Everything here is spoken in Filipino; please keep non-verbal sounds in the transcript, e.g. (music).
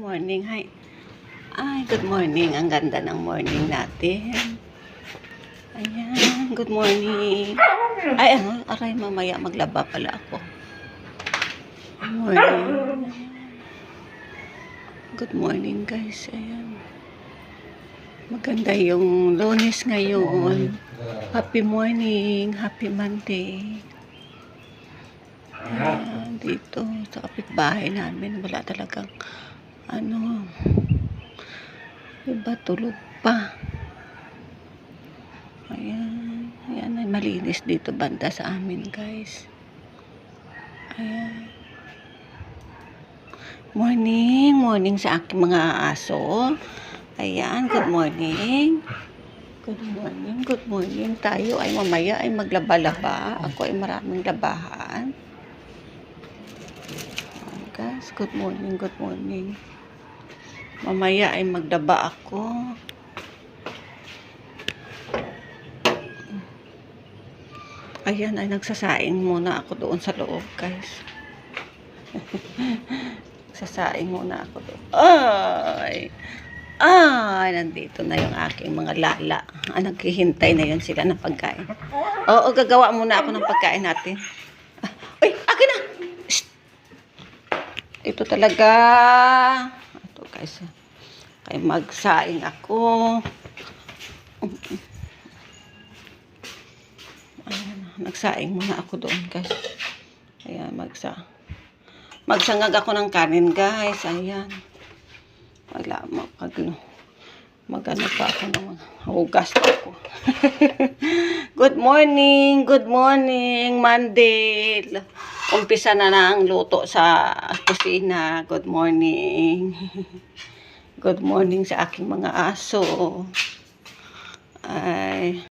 Morning, hi. Ay, good morning. Ang ganda ng morning natin. Ayan, good morning. Ay, ano, aray, mamaya maglaba pala ako. Good morning. Good morning, guys. Ayan. Maganda yung lunes ngayon. Happy morning. Happy Monday. Ayan, dito sa kapitbahay namin, wala talagang ano, iba tulog pa. Ayan, ayan ay malinis dito banda sa amin guys. Ayan. Morning, morning sa aking mga aso. Ayan, good morning. Good morning, good morning. Tayo ay mamaya ay maglaba-laba. Ako ay maraming labahan. Guys, good morning, good morning. Mamaya ay magdaba ako. Ayan, ay nagsasaing muna ako doon sa loob, guys. (laughs) Nagsasaing muna ako doon. Ay! Ay, nandito na yung aking mga lala. Ah, naghihintay na yun sila ng pagkain. Oo, gagawa muna ako ng pagkain natin. Uy, akin na! Shh! Ito talaga. Guys. Kaya magsaing ako. Ayan, nagsaing muna ako doon guys. Ayan, magsa. Magsangag ako ng kanin guys. Ayan. Wala, mag, ano, magano pa ako ng mga hugas ako. (laughs) good morning, good morning, Monday. Umpisa na na ang luto sa kusina. Good morning. (laughs) Good morning sa aking mga aso. Ay,